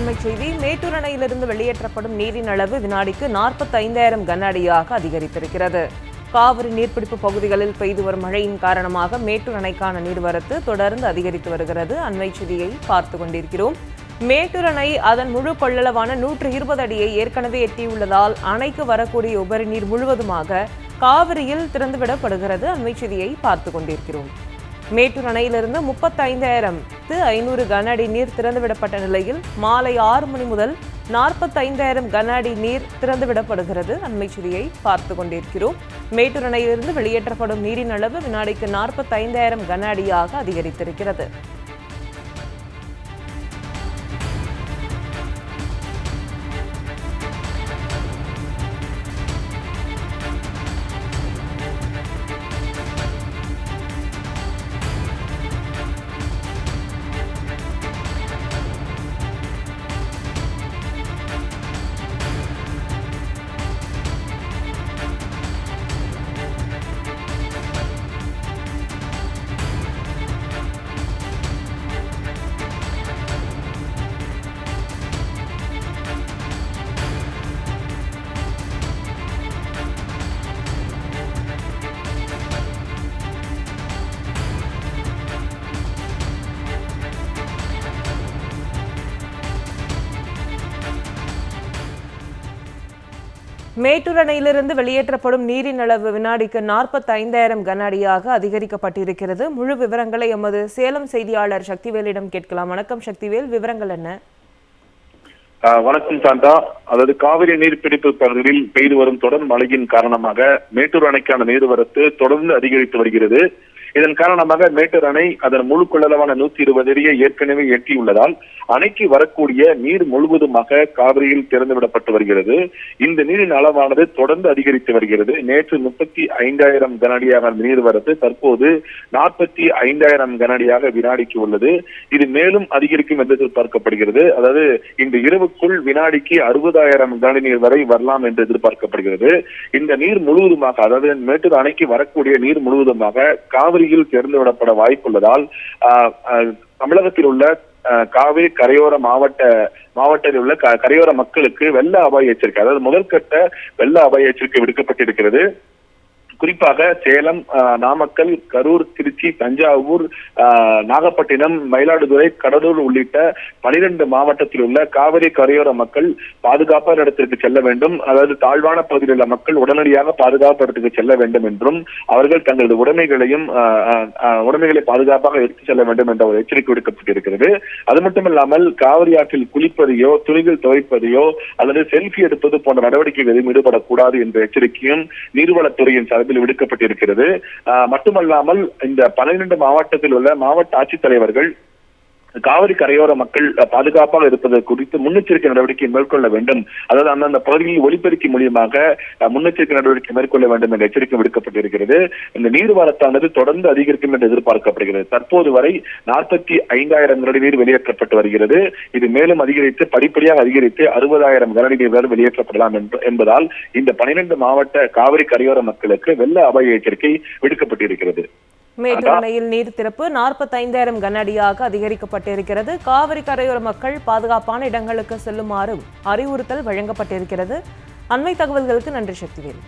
அண்மை செய்தி மேட்டூர் அணையிலிருந்து வெளியேற்றப்படும் நீரின் அளவு வினாடிக்கு நாற்பத்தைந்தாயிரம் கன அடியாக அதிகரித்திருக்கிறது. காவிரி நீர்பிடிப்பு பகுதிகளில் பெய்து வரும் மழையின் காரணமாக மேட்டூர் அணைக்கான நீர்வரத்து தொடர்ந்து அதிகரித்து வருகிறது. அண்மை செய்தியை பார்த்து கொண்டிருக்கிறோம். மேட்டூர் அணை அதன் முழு கொள்ளளவான நூற்று இருபது அடியை ஏற்கனவே எட்டியுள்ளதால் அணைக்கு வரக்கூடிய உபரி நீர் முழுவதுமாக காவிரியில் திறந்துவிடப்படுகிறது. அண்மை செய்தியை பார்த்து கொண்டிருக்கிறோம். மேட்டூர் அணையிலிருந்து முப்பத்தைந்தாயிரம் ஐநூறு கன அடி நீர் திறந்துவிடப்பட்ட நிலையில் மாலை ஆறு மணி முதல் நாற்பத்தைந்தாயிரம் கன அடி நீர் திறந்துவிடப்படுகிறது. அண்மை செய்தியை பார்த்து கொண்டிருக்கிறோம். மேட்டூர் அணையிலிருந்து வெளியேற்றப்படும் நீரின் அளவு வினாடிக்கு நாற்பத்தைந்தாயிரம் கன அடியாக அதிகரித்திருக்கிறது. மேட்டூர் அணையிலிருந்து வெளியேற்றப்படும் நீரின் அளவு வினாடிக்கு நாற்பத்தைந்தாயிரம் கன அடியாக அதிகரிக்கப்பட்டிருக்கிறது. முழு விவரங்களை எமது சேலம் செய்தியாளர் சக்திவேலிடம் கேட்கலாம். வணக்கம் சக்திவேல் விவரங்கள் என்ன? ஆஹ் வணக்கம் சாந்தா. அதாவது காவிரி நீர்பிடிப்பு பகுதிகளில் பெய்து வரும் தொடர் மழையின் காரணமாக மேட்டூர் அணைக்கான நீர்வரத்து தொடர்ந்து அதிகரித்து வருகிறது. இதன் காரணமாக மேட்டூர் அணை அதன் முழு கொள்ளளவான நூத்தி இருபது அடியை ஏற்கனவே எட்டியுள்ளதால் அணைக்கு வரக்கூடிய நீர் முழுவதுமாக காவிரியில் திறந்துவிடப்பட்டு வருகிறது. இந்த நீரின் அளவானது தொடர்ந்து அதிகரித்து வருகிறது. நேற்று முப்பத்தி ஐந்தாயிரம் கனஅடியாக நீர் வரத்து தற்போது நாற்பத்தி ஐந்தாயிரம் கனஅடியாக வினாடிக்கு உள்ளது. இது மேலும் அதிகரிக்கும் என்று எதிர்பார்க்கப்படுகிறது அதாவது இந்த இரவுக்குள் வினாடிக்கு அறுபதாயிரம் கனஅடி நீர் வரை வரலாம் என்று எதிர்பார்க்கப்படுகிறது. இந்த நீர் முழுவதுமாக அதாவது மேட்டூர் அணைக்கு வரக்கூடிய நீர் முழுவதுமாக காவிரி ஜனவரியில் திறந்து விடப்பட வாய்ப்புள்ளதால் ஆஹ், ஆஹ், தமிழகத்தில் உள்ள காவிரி கரையோர மாவட்ட மாவட்டத்தில் உள்ள க- கரையோர மக்களுக்கு வெள்ள அபாய எச்சரிக்கை அதாவது முதற்கட்ட வெள்ள அபாய எச்சரிக்கை விடுக்கப்பட்டிருக்கிறது. குறிப்பாக சேலம் நாமக்கல் கரூர் திருச்சி தஞ்சாவூர் நாகப்பட்டினம் மயிலாடுதுறை கடலூர் உள்ளிட்ட பனிரெண்டு மாவட்டத்தில் உள்ள காவிரி கரையோர மக்கள் பாதுகாப்பான இடத்திற்கு செல்ல வேண்டும். அதாவது தாழ்வான பகுதியில் உள்ள மக்கள் உடனடியாக பாதுகாப்பு இடத்துக்கு செல்ல வேண்டும் என்றும் அவர்கள் தங்களது உடைமைகளையும் ஆஹ், உடைமைகளை பாதுகாப்பாக எடுத்து செல்ல வேண்டும் என்ற ஒரு எச்சரிக்கை விடுக்கப்பட்டிருக்கிறது. அது மட்டுமில்லாமல் காவிரி ஆற்றில் குளிப்பதையோ துணிகள் துவைப்பதையோ அல்லது செல்ஃபி எடுப்பது போன்ற நடவடிக்கைகளில் ஈடுபடக்கூடாது என்ற எச்சரிக்கையும் நீர்வளத்துறையின் சார்பில் விடுக்கப்பட்டிருக்கிறது. மட்டுமல்லாமல் இந்த பன்னிரண்டு மாவட்டத்தில் உள்ள மாவட்ட ஆட்சித்தலைவர்கள் காவிரி கரையோர மக்கள் பாதுகாப்பாக இருப்பது குறித்து முன்னெச்சரிக்கை நடவடிக்கை மேற்கொள்ள வேண்டும். அதாவது அந்தந்த பகுதியில் ஒலிபெருக்கி மூலியமாக அஹ், முன்னெச்சரிக்கை நடவடிக்கை மேற்கொள்ள வேண்டும் என்ற எச்சரிக்கை விடுக்கப்பட்டிருக்கிறது. இந்த நீர்வரத்தானது தொடர்ந்து அதிகரிக்கும் என்று எதிர்பார்க்கப்படுகிறது. தற்போது வரை நாற்பத்தி ஐந்தாயிரம் கனடி நீர் வெளியேற்றப்பட்டு வருகிறது. இது மேலும் அதிகரித்து படிப்படியாக அதிகரித்து அறுபதாயிரம் கனடி நீர் வரை வெளியேற்றப்படலாம் என்பதால் இந்த பனிரெண்டு மாவட்ட காவிரி கரையோர மக்களுக்கு வெள்ள அபாய எச்சரிக்கை விடுக்கப்பட்டிருக்கிறது. மேட்டூர் அணையில் நீர் திறப்பு நாற்பத்தைந்தாயிரம் கன அடியாக அதிகரிக்கப்பட்டிருக்கிறது. காவிரி கரையோர மக்கள் பாதுகாப்பான இடங்களுக்கு செல்லுமாறும் அறிவுறுத்தல் வழங்கப்பட்டிருக்கிறது. அண்மை தகவல்களுக்கு நன்றி சக்திவேல்.